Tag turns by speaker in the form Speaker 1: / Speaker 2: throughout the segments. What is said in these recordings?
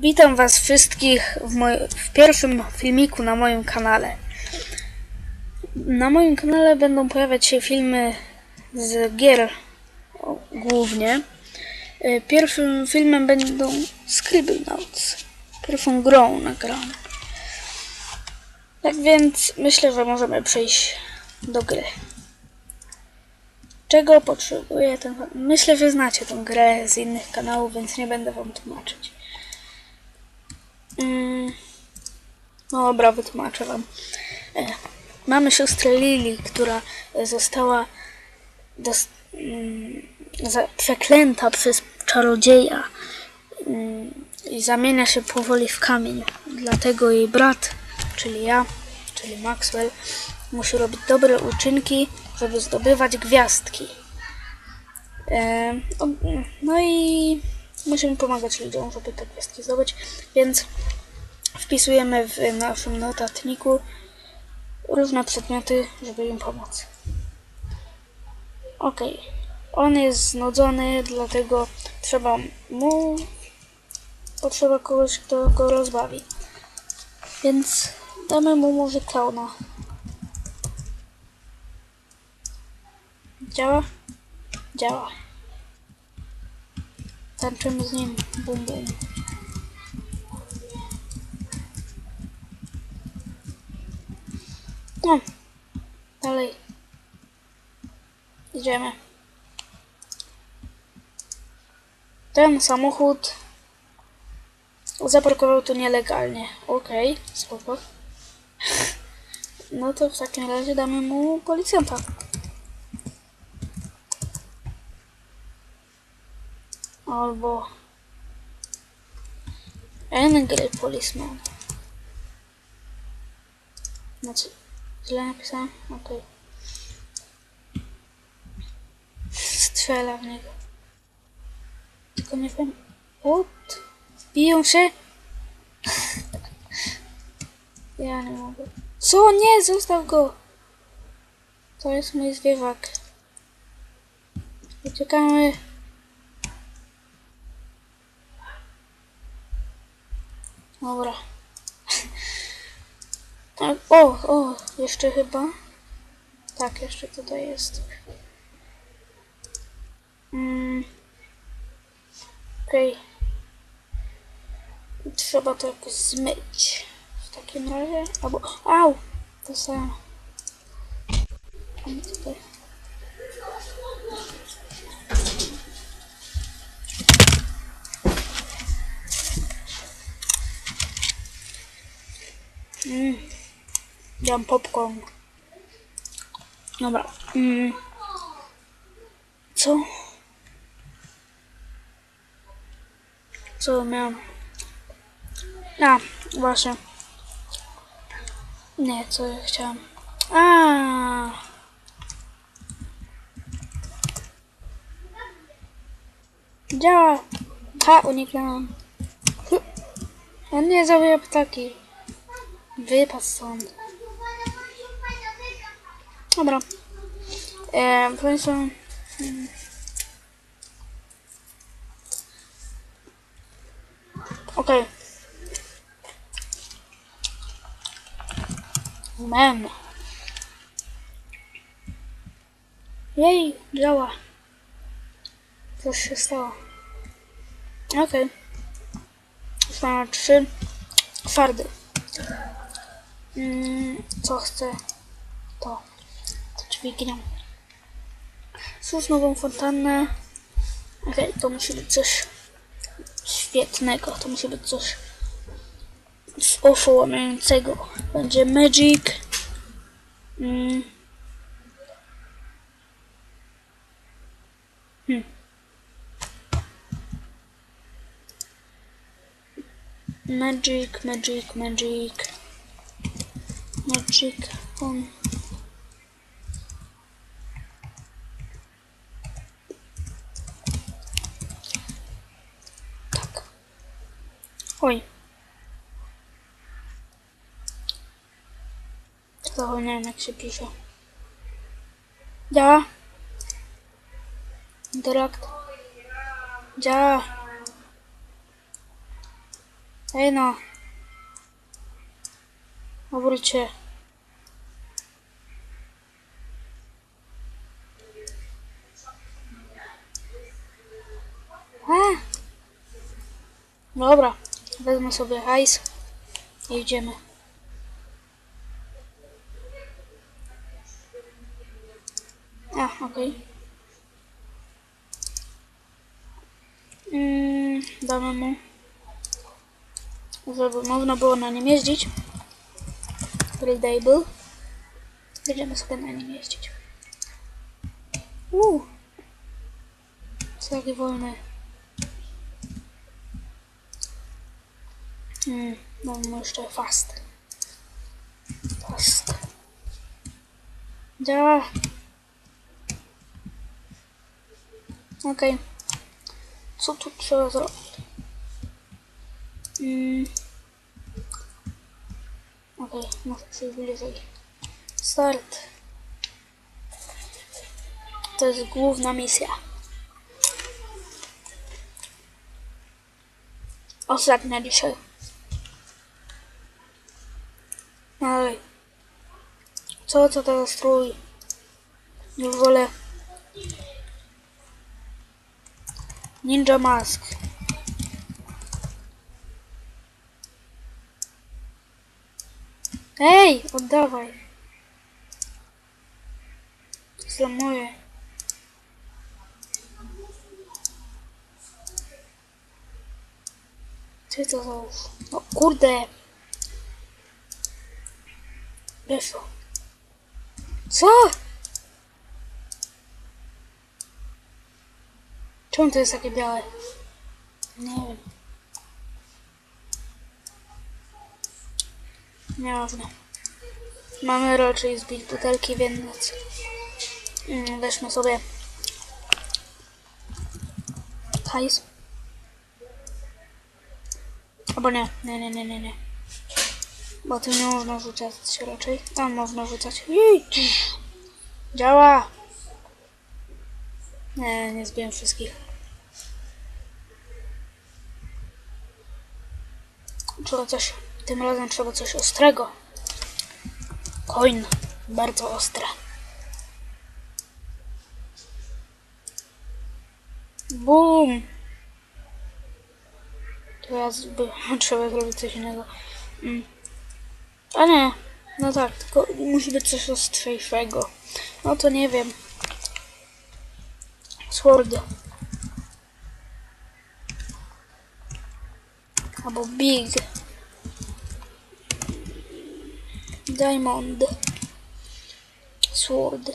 Speaker 1: Witam Was wszystkich w, w pierwszym filmiku na moim kanale. Na moim kanale będą pojawiać się filmy z gier głównie. Y, Pierwszym filmem będą Scribble Notes. Pierwszą grą nagraną. Tak więc myślę, że możemy przejść do gry. Czego potrzebuje ten... Myślę, że znacie tę grę z innych kanałów, więc nie będę Wam tłumaczyć. Mm. No dobra, wytłumaczę wam. E, Mamy siostrę Lili, która została mm, przeklęta przez czarodzieja mm, i zamienia się powoli w kamień. Dlatego jej brat, czyli ja, czyli Maxwell, musi robić dobre uczynki, żeby zdobywać gwiazdki. E, no i musimy pomagać ludziom, żeby te gwiazdki zdobyć, więc wpisujemy w naszym notatniku różne przedmioty, żeby im pomóc. Ok. On jest znudzony, dlatego trzeba mu. Potrzeba kogoś, kto go rozbawi. Więc damy mu może klauna. Działa? Działa. Tańczymy z nim. Bum bum. No, dalej. Idziemy. Ten samochód zaparkował tu nielegalnie. Okej, spoko. No to w takim razie damy mu policjanta. Albo Angry Policeman. Znaczy, źle napisałem? Okej. Strzela w niego. Tylko nie wiem. What? Biją się? ja nie mogę. Co? Nie, zostaw go! To jest mój zwierzak. Uciekamy. Dobra. Tak, o, o, jeszcze chyba. Tak, jeszcze tutaj jest. Mm. Okej. Trzeba to jakoś zmyć. W takim razie. Albo. Au! Dostałem. Mamy tutaj. Mm. Dam popcorn. Dobra. Mm. Co? Co miałem? A, właśnie. Nie, co ja chciałam. A. Działa. Ha, uniknęłam. Hu. A nie, zabija ptaki. Wypadł stąd. Dobra. E, Państwo. mm. Okej. Man. Jej, działa. Coś się stało. Okej. Już mamy trzy twardy. Mm, co chcę? To. To dźwignię. Cóż, nową fontannę. Okej, to musi być coś świetnego. To musi być coś oszołomiającego. Będzie Magic. Mm. Hmm. Magic, magic, magic. Magic on. Tak. Oj. Zapomniałem jak się pisze. Działa? Interakt. Działa. Ej no. Obróć się. A. Dobra, wezmę sobie hajs i idziemy. A, okej. Mm, damy mu, żeby można było na nim jeździć. Readable. Będziemy sobie na nim jeździć. Uuu. Taki wolny. Hmm, mam jeszcze fast. Fast. Działa. Okej. Co tu trzeba zrobić? Mm. Okej, muszę przejść bliżej. Start. To jest główna misja. Ostatnia dzisiaj. Ej. Co to teraz strój? Już wolę Ninja Mask. Ej, oddawaj. Za moje. Ty to załóż. No kurde. Weszło. Co? Czemu to jest takie białe? Nie wiem. Nieważne. Mamy raczej zbić butelki, więc mm, weźmy sobie hajs. Albo nie, nie, nie, nie, nie, nie. Bo tym nie można rzucać raczej. Tam można rzucać. Jej. Działa! Nie, nie zbiłem wszystkich. Trzeba coś, tym razem trzeba coś ostrego. Coin, bardzo ostre. Boom! Teraz by, trzeba zrobić coś innego. Mm. A nie, no tak, tylko musi być coś ostrzejszego. No to nie wiem. Sword. Albo Big. Diamond. Sword.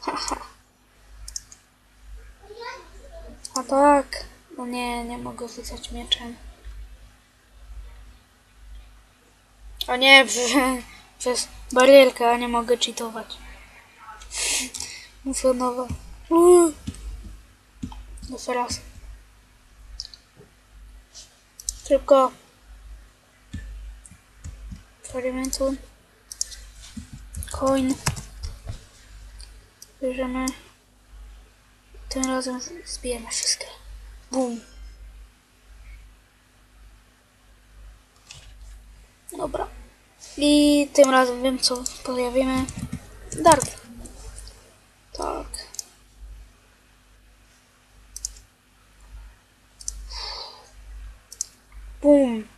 Speaker 1: Haha. A tak. No nie, nie mogę rzucać mieczem. O nie, prze- przez barierkę, a nie mogę cheatować. Muszę. Uuu. Jeszcze raz. Tylko eksperymentu. Coin. Bierzemy. Tym razem zbijemy wszystkie. Boom. Dobra. I tym razem wiem co pojawimy. Dark. Tak. Boom.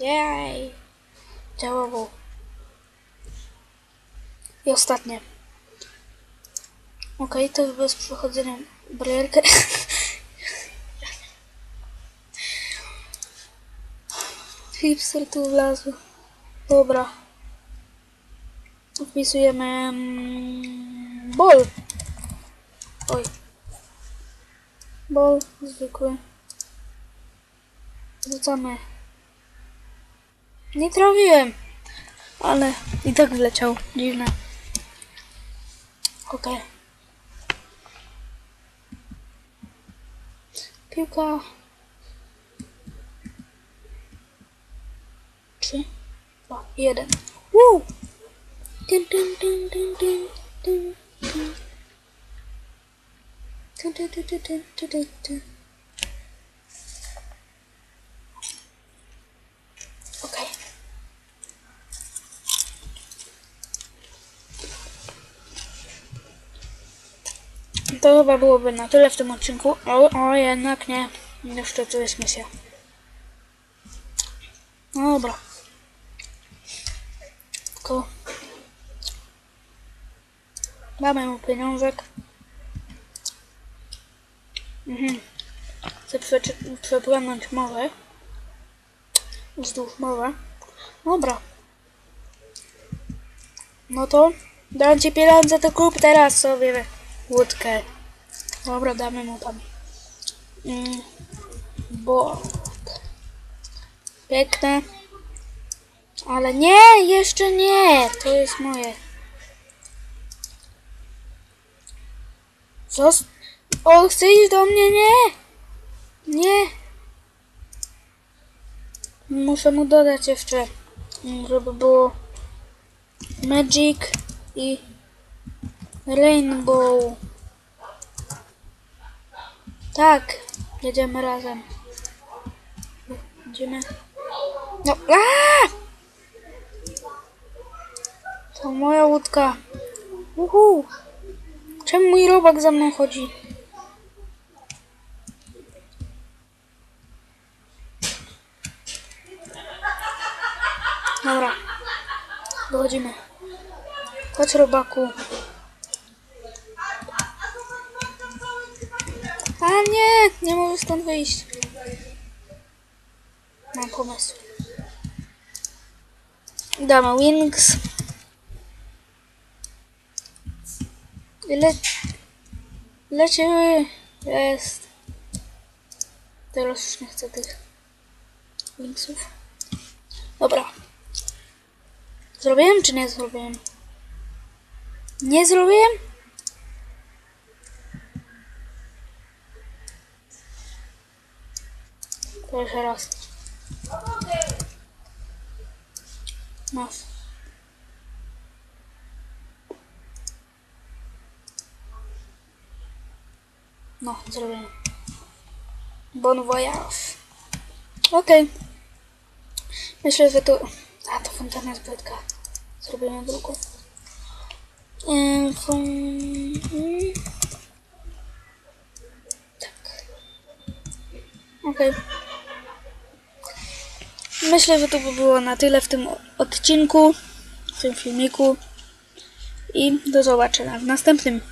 Speaker 1: Jej. Działało. I ostatnie. Okej, to bez przechodzenia barierkę. Hipster tu wlazł. Dobra. Wpisujemy mm, bol. Oj. Bol zwykły. Rzucamy. Nie trafiłem. Ale i tak wleciał. Dziwne. Okej. Piłka. Trzy, dwa, jeden. Woo! Dun, dun, dun, dun, dun, dun, dun. Okay. To chyba byłoby na tyle w tym odcinku. O, o jednak nie. Jeszcze tu jest misja. No dobra. Damy mu pieniążek. Mhm. Chcę przepłynąć morze. Wzdłuż morza. Dobra. No to dam ci pieniądze, to kup teraz sobie łódkę. Dobra, damy mu tam. Mm, bo piękne. Ale nie, jeszcze nie. To jest moje. Zos... O, chce iść do mnie? Nie. Nie. Muszę mu dodać jeszcze, mm, żeby było Magic i Rainbow. Tak, jedziemy razem. Jedziemy. No, aaa! To moja łódka. Uhu. Czemu mój robak za mną chodzi? Dobra. Dochodzimy. Chodź robaku. A nie, nie mogę stąd wyjść. Mam pomysł. Damy wings. Ile... Lecimy. Jest. Teraz już nie chcę tych wingsów. Dobra. Zrobiłem czy nie zrobiłem? Nie zrobiłem? To jeszcze raz. Masz. No, zrobiłem. Bon voyage. Okej. Myślę, że to... A, to fontanna jest brzydka. Zrobimy drugą. Fun- mm. Tak. Okej. Myślę, że to by było na tyle w tym odcinku, w tym filmiku. I do zobaczenia w następnym.